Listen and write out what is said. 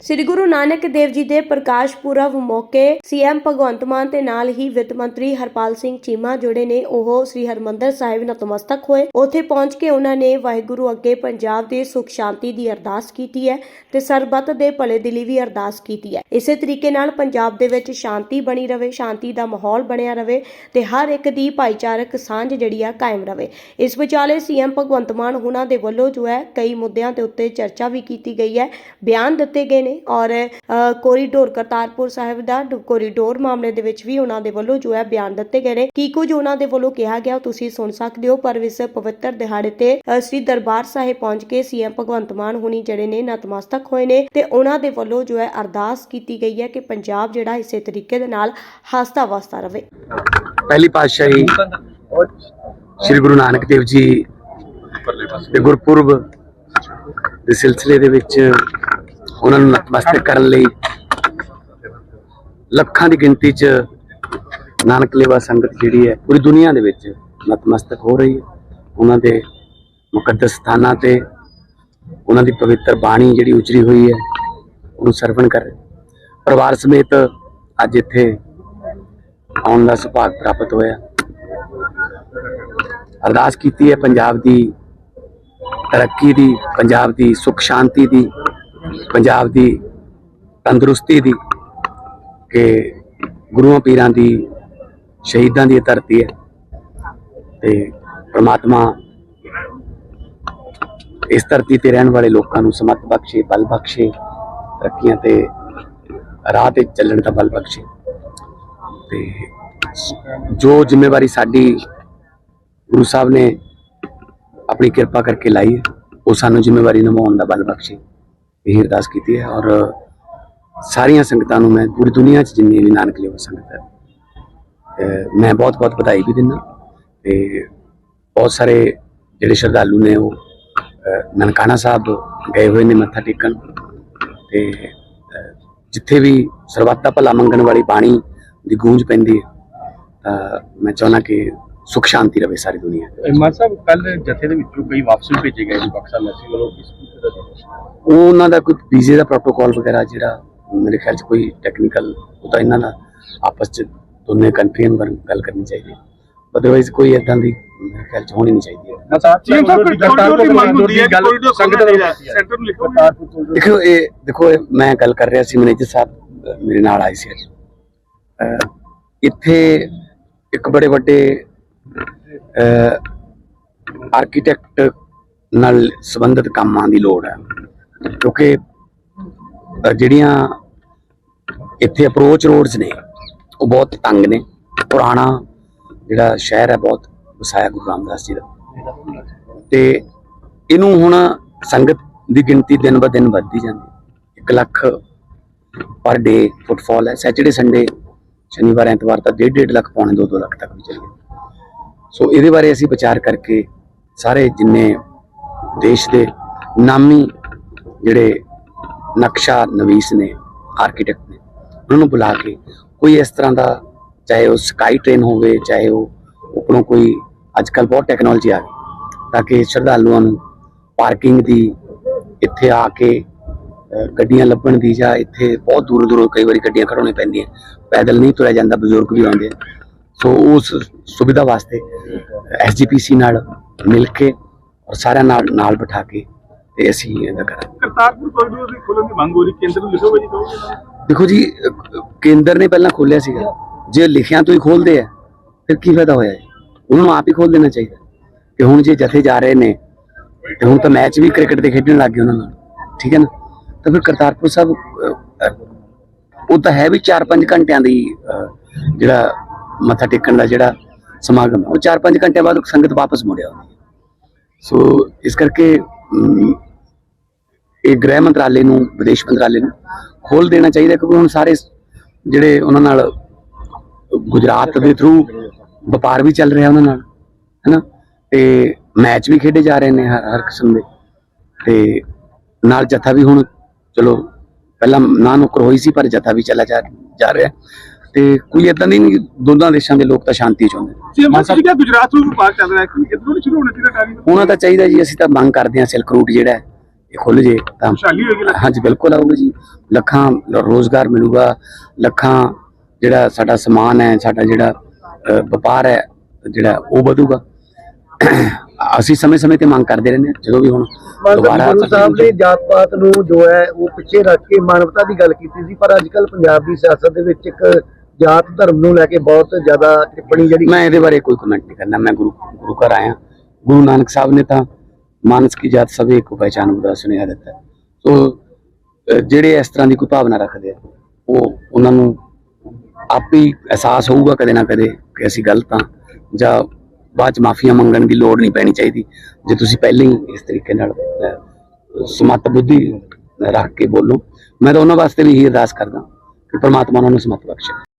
ਸ੍ਰੀ ਗੁਰੂ ਨਾਨਕ ਦੇਵ ਜੀ ਦੇ ਪ੍ਰਕਾਸ਼ ਪੁਰਬ ਮੌਕੇ ਸੀਐਮ ਭਗਵੰਤ ਮਾਨ ਤੇ ਨਾਲ ਹੀ ਵਿੱਤ ਮੰਤਰੀ ਹਰਪਾਲ ਸਿੰਘ ਚੀਮਾ ਜੁੜੇ ਨੇ। ਉਹ ਸ੍ਰੀ ਹਰਮੰਦਰ ਸਾਹਿਬ ਨਤਮਸਤਕ ਹੋਏ। ਉੱਥੇ ਪਹੁੰਚ ਕੇ ਉਹਨਾਂ ਨੇ ਵਾਹਿਗੁਰੂ ਅੱਗੇ ਪੰਜਾਬ ਦੇ ਸੁਖ, ਸ਼ਾਂਤੀ ਦੀ ਅਰਦਾਸ ਕੀਤੀ ਹੈ ਤੇ ਸਰਬੱਤ ਦੇ ਭਲੇ ਦੀ ਲਈ ਵੀ ਅਰਦਾਸ ਕੀਤੀ ਹੈ। ਇਸੇ ਤਰੀਕੇ ਨਾਲ ਪੰਜਾਬ ਦੇ ਵਿੱਚ ਸ਼ਾਂਤੀ ਬਣੀ ਰਵੇ, ਸ਼ਾਂਤੀ ਦਾ ਮਾਹੌਲ ਬਣਿਆ ਰਵੇ ਤੇ ਹਰ ਇੱਕ ਦੀ ਭਾਈਚਾਰਕ ਸਾਂਝ ਜਿਹੜੀ ਆ ਕਾਇਮ ਰਵੇ। ਇਸ ਵਿਚਾਲੇ ਸੀਐਮ ਭਗਵੰਤ ਮਾਨ ਉਹਨਾਂ ਦੇ ਵੱਲੋਂ ਜੋ ਹੈ ਕਈ ਮੁੱਦਿਆਂ ਦੇ ਉੱਤੇ ਚਰਚਾ ਵੀ ਕੀਤੀ ਗਈ ਹੈ। ਬਿਆਨ ਦਿੱਤੇ ਗਏ ਨੇ ਔਰ ਕੋਰੀਡੋਰ ਕਰਤਾਰਪੁਰ ਸਾਹਿਬ ਦਾ ਕੋਰੀਡੋਰ ਮਾਮਲੇ ਦੇ ਵਿੱਚ ਵੀ ਉਹਨਾਂ ਦੇ ਵੱਲੋਂ ਜੋ ਹੈ ਬਿਆਨ ਦਿੱਤੇ ਗਏ ਨੇ। ਕੀ ਕੁਝ ਉਹਨਾਂ ਦੇ ਵੱਲੋਂ ਕਿਹਾ ਗਿਆ ਤੁਸੀਂ ਸੁਣ ਸਕਦੇ ਹੋ, ਪਰ ਇਸ ਪਵਿੱਤਰ ਦਿਹਾੜੇ ਤੇ ਸ੍ਰੀ ਦਰਬਾਰ ਸਾਹਿਬ ਪਹੁੰਚ ਕੇ ਸੀਐਮ ਭਗਵੰਤ ਮਾਨ ਹੁਣੀ ਜਿਹੜੇ ਨੇ ਨਤਮਸਤਕ ਹੋਏ ਨੇ ਤੇ ਉਹਨਾਂ ਦੇ ਵੱਲੋਂ ਜੋ ਹੈ ਅਰਦਾਸ ਕੀਤੀ ਗਈ ਹੈ ਕਿ ਪੰਜਾਬ ਜਿਹੜਾ ਇਸੇ ਤਰੀਕੇ ਦੇ ਨਾਲ ਹੱਸਦਾ ਵਸਦਾ ਰਵੇ। ਪਹਿਲੀ ਪਾਤਸ਼ਾਹੀ ਸ੍ਰੀ ਗੁਰੂ ਨਾਨਕ ਦੇਵ ਜੀ ਦੇ ਗੁਰਪੁਰਬ ਦੇ ਸਿਲਸਿਲੇ ਦੇ ਵਿੱਚ ਉਹਨਾਂ ਨੂੰ ਨਤਮਸਤਕ ਕਰਨ ਲਈ ਲੱਖਾਂ ਦੀ ਗਿਣਤੀ 'ਚ ਨਾਨਕ ਲੇਵਾ ਸੰਗਤ ਜਿਹੜੀ ਹੈ, ਪੂਰੀ ਦੁਨੀਆ ਦੇ ਵਿੱਚ ਨਤਮਸਤਕ ਹੋ ਰਹੀ ਹੈ। ਉਹਨਾਂ ਦੇ ਮੁਕੱਦਸ ਸਥਾਨਾਂ ਤੇ ਉਹਨਾਂ ਦੀ ਪਵਿੱਤਰ ਬਾਣੀ ਜਿਹੜੀ ਉਚਰੀ ਹੋਈ ਹੈ, ਉਹਨੂੰ ਸਰਵਣ ਕਰ ਪਰਿਵਾਰ ਸਮੇਤ ਅੱਜ ਇੱਥੇ ਆਉਣ ਦਾ ਸੁਭਾਗ ਪ੍ਰਾਪਤ ਹੋਇਆ। ਅਰਦਾਸ ਕੀਤੀ ਹੈ ਪੰਜਾਬ ਦੀ ਤਰੱਕੀ ਦੀ, ਪੰਜਾਬ ਦੀ ਸੁਖ ਸ਼ਾਂਤੀ ਦੀ। ਪੰਜਾਬ ਦੀ ਤੰਦਰੁਸਤੀ ਦੀ ਕਿ ਗੁਰੂਆਂ ਪੀਰਾਂ ਦੀ ਸ਼ਹੀਦਾਂ ਦੀ ਇਹ ਧਰਤੀ ਹੈ ਤੇ ਪ੍ਰਮਾਤਮਾ ਇਸ ਧਰਤੀ ਤੇ ਰਹਿਣ ਵਾਲੇ ਲੋਕਾਂ ਨੂੰ ਸਮਤ ਬਖਸ਼ੇ, ਬਲ ਬਖਸ਼ੇ, ਤਰੱਕੀਆਂ ਤੇ ਰਾਹ ਤੇ ਚੱਲਣ ਦਾ ਬਲ ਬਖਸ਼ੇ। ਤੇ ਜੋ ਜ਼ਿੰਮੇਵਾਰੀ ਸਾਡੀ ਗੁਰੂ ਸਾਹਿਬ ਨੇ ਆਪਣੀ ਕਿਰਪਾ ਕਰਕੇ ਲਾਈ ਹੈ, ਉਹ ਸਾਨੂੰ ਜ਼ਿੰਮੇਵਾਰੀ ਨਿਭਾਉਣ ਦਾ ਬਲ ਬਖਸ਼ੇ। ਇਹ ਅਰਦਾਸ ਕੀਤੀ ਹੈ ਔਰ ਸਾਰੀਆਂ ਸੰਗਤਾਂ ਨੂੰ ਮੈਂ ਪੂਰੀ ਦੁਨੀਆ 'ਚ ਜਿੰਨੀ ਵੀ ਨਾਨਕ ਲੇਵਾ ਸੰਗਤ ਹੈ ਮੈਂ ਬਹੁਤ ਬਹੁਤ ਵਧਾਈ ਵੀ ਦਿੰਦਾ ਤੇ ਬਹੁਤ ਸਾਰੇ ਜਿਹੜੇ ਸ਼ਰਧਾਲੂ ਨੇ ਉਹ ਨਨਕਾਣਾ ਸਾਹਿਬ ਗਏ ਹੋਏ ਨੇ ਮੱਥਾ ਟੇਕਣ ਤੇ ਜਿੱਥੇ ਵੀ ਸਰਬੱਤਾ ਭਲਾ ਮੰਗਣ ਵਾਲੀ ਬਾਣੀ ਦੀ ਗੂੰਜ ਪੈਂਦੀ ਹੈ, ਤਾਂ ਮੈਂ ਚਾਹੁੰਦਾ ਕਿ ਸੁਖ ਸ਼ਾਂਤੀ ਰਵੇ ਸਾਰੀ ਦੁਨੀਆ। ਮਾਨ ਸਾਹਿਬ ਕੱਲ ਜਥੇ ਦੇ ਵਿੱਚੋਂ ਕਈ ਵਾਪਸ ਵੀ ਭੇਜੇ ਗਏ ਜੀ ਬਕਸਾ ਮੈਸੀ ਵੱਲੋਂ ਕਿਸ ਦਾ ਉਹ ਉਹਨਾਂ ਦਾ ਕੋਈ ਵੀਜ਼ੇ ਦਾ ਪ੍ਰੋਟੋਕਾਲ ਵਗੈਰਾ ਜਿਹੜਾ ਮੇਰੇ ਖਿਆਲ 'ਚ ਕੋਈ ਟੈਕਨੀਕਲ ਉਹ ਤਾਂ ਇਹਨਾਂ ਦਾ ਆਪਸ 'ਚ ਦੋਨੇ ਕੰਟਰੀਆਂ ਨੂੰ ਗੱਲ- ਕਰਨੀ ਚਾਹੀਦੀ ਹੈ। ਅਦਰਵਾਈਜ਼ ਕੋਈ ਇਦਾਂ ਦੀ ਮੇਰੇ ਖਿਆਲ 'ਚ ਹੋਣੀ ਨਹੀਂ ਚਾਹੀਦੀ ਹੈ। ਮੈਂ ਸਾਹਿਬ ਸੀਐਮ ਸਾਹਿਬ ਕੋਈ ਕੋਰੀਡੋਰ ਦੀ ਮੰਗ ਹੁੰਦੀ ਹੈ ਗੱਲ ਕੋਰੀਡੋਰ ਸੰਗਤ ਸੰਗਤ ਦੇ ਸੈਂਟਰ ਨੂੰ ਲਿਖੋ। ਦੇਖੋ ਇਹ ਦੇਖੋ ਇਹ ਮੈਂ ਗੱਲ ਕਰ ਰਿਹਾ ਸੀ ਮੈਨੇਜਰ ਸਾਹਿਬ ਮੇਰੇ ਨਾਲ ਆਏ ਸੀ ਅੱਜ। ਇੱਥੇ ਇੱਕ ਬੜੇ ਵੱਡੇ ਆਰਕੀਟੈਕਟ ਨਾਲ ਸੰਬੰਧਿਤ ਕੰਮਾਂ ਦੀ ਲੋੜ ਹੈ। ਕਿਉਂਕਿ ਜਿਹੜੀਆਂ ਇੱਥੇ ਅਪਰੋਚ ਰੋਡਸ ਨੇ, ਉਹ ਬਹੁਤ ਤੰਗ ਨੇ। ਪੁਰਾਣਾ ਜਿਹੜਾ ਸ਼ਹਿਰ ਹੈ, ਬਹੁਤ ਵਸਾਇਆ ਗੁਰੂ ਰਾਮਦਾਸ ਜੀ ਦਾ। ਤੇ ਇਹਨੂੰ ਹੁਣ ਸੰਗਤ ਦੀ ਗਿਣਤੀ ਦਿਨ ਬ ਦਿਨ ਵੱਧਦੀ ਜਾਂਦੀ 1 ਲੱਖ ਪਰ ਡੇ ਫੁੱਟਫਾਲ ਹੈ। ਸੈਚਰਡੇ ਸੰਡੇ ਸ਼ਨੀਵਾਰ, ਐਤਵਾਰ ਤਾਂ 1.5 ਲੱਖ, ਪੌਣੇ 2-2 ਲੱਖ ਤੱਕ ਵੀ ਚਲੇ ਸੋ ਇਹਦੇ ਬਾਰੇ ਅਸੀਂ ਵਿਚਾਰ ਕਰਕੇ ਸਾਰੇ ਜਿੰਨੇ ਦੇਸ਼ ਦੇ ਨਾਮੀ ਜਿਹੜੇ ਨਕਸ਼ਾ ਨਵੀਸ ਨੇ ਆਰਕੀਟੈਕਟ ਨੇ, ਉਹਨਾਂ ਨੂੰ ਬੁਲਾ ਕੇ ਕੋਈ ਇਸ ਤਰ੍ਹਾਂ ਦਾ ਚਾਹੇ ਉਹ ਸਕਾਈ ਟ੍ਰੇਨ ਹੋਵੇ, ਚਾਹੇ ਉਹ ਉੱਪਰੋਂ ਕੋਈ ਅੱਜ ਕੱਲ ਬਹੁਤ ਟੈਕਨੋਲੋਜੀ ਆ ਗਈ ਤਾਂ ਕਿ ਸ਼ਰਧਾਲੂਆਂ ਨੂੰ ਪਾਰਕਿੰਗ ਦੀ ਇੱਥੇ ਆ ਕੇ ਗੱਡੀਆਂ ਲੱਭਣ ਦੀ ਜਾਂ ਇੱਥੇ ਬਹੁਤ ਦੂਰੋਂ ਦੂਰੋਂ ਕਈ ਵਾਰੀ ਗੱਡੀਆਂ ਖੜਾਉਣੀਆਂ ਪੈਂਦੀਆਂ। ਪੈਦਲ ਨਹੀਂ ਤੁਰਿਆ ਜਾਂਦਾ, ਬਜ਼ੁਰਗ ਵੀ ਆਉਂਦੇ ਸੋ ਉਸ ਸੁਵਿਧਾ ਵਾਸਤੇ ਐਸਜੀਪੀਸੀ ਨਾਲ ਮਿਲ ਕੇ ਔਰ ਸਾਰਿਆਂ ਨਾਲ ਨਾਲ ਬਿਠਾ ਕੇ ਤੇ ਅਸੀਂ ਇਹਦਾ ਕਰਾਂਗੇ। ਕਰਤਾਰਪੁਰ ਕੋਰੀਡੋਰ ਦੀ ਖੋਲਣ ਦੀ ਮੰਗ ਹੋ ਰਹੀ ਕੇਂਦਰ ਨੂੰ ਲਿਖੋਗੇ ਜੀ ਕਹੋਗੇ? ਦੇਖੋ ਜੀ ਕੇਂਦਰ ਨੇ ਪਹਿਲਾਂ ਖੋਲਿਆ ਸੀਗਾ। ਜੇ ਲਿਖਿਆਂ ਤੋਂ ਹੀ ਖੋਲਦੇ ਆ ਫਿਰ ਕੀ ਫਾਇਦਾ ਹੋਇਆ ਉਹਨਾਂ ਨੂੰ ਆਪ ਹੀ ਖੋਲ ਦੇਣਾ ਚਾਹੀਦਾ। ਕਿ ਹੁਣ ਜੇ ਜਥੇ ਜਾ ਰਹੇ ਨੇ ਤੇ ਹੁਣ ਤਾਂ ਮੈਚ ਵੀ ਕ੍ਰਿਕਟ ਦੇ ਖੇਡਣ ਲੱਗ ਗਏ ਉਹਨਾਂ ਨਾਲ। ਠੀਕ ਹੈ ਨਾ? ਤਾਂ ਫਿਰ ਕਰਤਾਰਪੁਰ ਸਾਹਿਬ ਉਹ ਤਾਂ ਹੈ ਵੀ 4-5 ਘੰਟਿਆਂ ਦੀ ਜਿਹੜਾ ਮੱਥਾ ਟੇਕਣ ਦਾ ਜਿਹੜਾ ਸਮਾਗਮ ਹੈ, ਉਹ 4-5 ਘੰਟਿਆਂ ਬਾਅਦ ਸੰਗਤ ਵਾਪਸ ਮੁੜਿਆ ਸੋ ਇਸ ਕਰਕੇ ਇਹ ਗ੍ਰਹਿ ਮੰਤਰਾਲੇ ਨੂੰ ਵਿਦੇਸ਼ ਮੰਤਰਾਲੇ ਨੂੰ ਖੋਲ ਦੇਣਾ ਚਾਹੀਦਾ ਕਿਉਂਕਿ ਹੁਣ ਸਾਰੇ ਜਿਹੜੇ ਉਹਨਾਂ ਨਾਲ ਗੁਜਰਾਤ ਦੇ ਥਰੂ ਵਪਾਰ ਵੀ ਚੱਲ ਰਿਹਾ ਉਹਨਾਂ ਨਾਲ ਹੈਨਾ? ਤੇ ਮੈਚ ਵੀ ਖੇਡੇ ਜਾ ਰਹੇ ਨੇ ਹਰ ਹਰ ਕਿਸਮ ਦੇ। ਤੇ ਨਾਲ ਜਥਾ ਵੀ ਹੁਣ ਚਲੋ ਪਹਿਲਾਂ ਨਾ ਨੁਕਰ ਹੋਈ ਸੀ ਪਰ ਜਥਾ ਵੀ ਚਲਾ ਜਾ ਰਿਹਾ। ਤੇ ਕੋਈ ਇਦਾਂ ਦੀ ਨਹੀਂ ਦੋਨਾਂ ਦੇਸ਼ਾਂ ਦੇ ਲੋਕ ਤਾਂ ਸ਼ਾਂਤੀ ਚਾਹੁੰਦੇ ਨੇ। ਸੀਐਮ ਸਾਹਿਬ ਜੀ ਗੁਜਰਾਤ ਨੂੰ ਵਪਾਰ ਚੱਲ ਰਿਹਾ ਹੈ। ਕਿ ਇਧਰੋਂ ਨਹੀਂ ਸ਼ੁਰੂ ਹੋਣਾ ਚਾਹੀਦਾ ਟਾਰੀ ਹੋਣਾ ਤਾਂ ਚਾਹੀਦਾ ਜੀ ਅਸੀਂ ਤਾਂ ਮੰਗ ਕਰਦੇ ਹਾਂ ਸਿਲਕ ਰੂਟ ਜਿਹੜਾ ਹੈ, ਇਹ ਖੁੱਲ ਜੇ ਤਾਂ ਹਾਂਜੀ ਬਿਲਕੁਲ ਆਊਗਾ ਜੀ। ਲੱਖਾਂ ਰੋਜ਼ਗਾਰ ਮਿਲੂਗਾ ਲੱਖਾਂ ਜਿਹੜਾ ਸਾਡਾ ਸਮਾਨ ਹੈ ਸਾਡਾ ਜਿਹੜਾ ਵਪਾਰ ਹੈ ਜਿਹੜਾ ਉਹ ਵਧੂਗਾ। ਅਸੀਂ ਸਮੇਂ-ਸਮੇਂ ਤੇ ਮੰਗ ਕਰਦੇ ਰਹਿੰਦੇ ਹਾਂ ਜਦੋਂ ਵੀ ਹੁਣ ਦੁਬਾਰਾ ਗੁਰੂ ਸਾਹਿਬ ਨੇ ਜਾਤ ਪਾਤ ਨੂੰ ਜੋ ਹੈ ਉਹ ਪਿੱਛੇ ਰੱਖ ਕੇ ਮਾਨਵਤਾ ਦੀ ਗੱਲ ਕੀਤੀ ਸੀ ਪਰ ਅੱਜ ਕੱਲ ਪੰਜਾਬ ਦੀ ਸਿਆਸਤ ਦੇ ਵਿੱਚ ਇੱਕ ਜਾਤ ਧਰਮ ਨੂੰ ਲੈ ਕੇ ਬਹੁਤ ਜ਼ਿਆਦਾ ਟਿੱਪਣੀ ਜਿਹੜੀ ਮੈਂ ਇਹਦੇ ਬਾਰੇ ਕੋਈ ਕਮੈਂਟ ਨਹੀਂ ਕਰਨਾ। ਮੈਂ ਗੁਰੂ ਗੁਰੂ ਘਰ ਆਇਆ। ਗੁਰੂ ਨਾਨਕ ਸਾਹਿਬ ਨੇ ਤਾਂ ਮਾਨਸ ਕੀ ਜਾਤ ਸਭੇ ਕੋ ਪਹਿਚਾਨ ਦਾ ਸੁਨੇਹਾ ਦਿੱਤਾ। ਸੋ ਜਿਹੜੇ ਇਸ ਤਰ੍ਹਾਂ ਦੀ ਕੋਈ ਭਾਵਨਾ ਰੱਖਦੇ ਆ ਉਹ ਉਹਨਾਂ ਨੂੰ ਆਪੇ ਹੀ ਅਹਿਸਾਸ ਹੋਊਗਾ ਕਦੇ ਨਾ ਕਦੇ ਕਿ ਅਸੀਂ ਗਲਤ ਹਾਂ ਜਾਂ ਬਾਅਦ ਚ ਮਾਫੀਆਂ ਮੰਗਣ ਦੀ ਲੋੜ ਨਹੀਂ ਪੈਣੀ ਚਾਹੀਦੀ। ਜੇ ਤੁਸੀਂ ਪਹਿਲਾਂ ਹੀ ਇਸ ਤਰੀਕੇ ਨਾਲ ਅ, ਸਮੱਤ ਬੁੱਧੀ ਰੱਖ ਕੇ ਬੋਲੋ ਮੈਂ ਤਾਂ ਉਹਨਾਂ ਵਾਸਤੇ ਵੀ ਇਹੀ ਅਰਦਾਸ ਕਰਦਾ ਕਿ ਪਰਮਾਤਮਾ ਉਹਨਾਂ ਨੂੰ ਸਮੱਤ ਬਖਸ਼ੇ।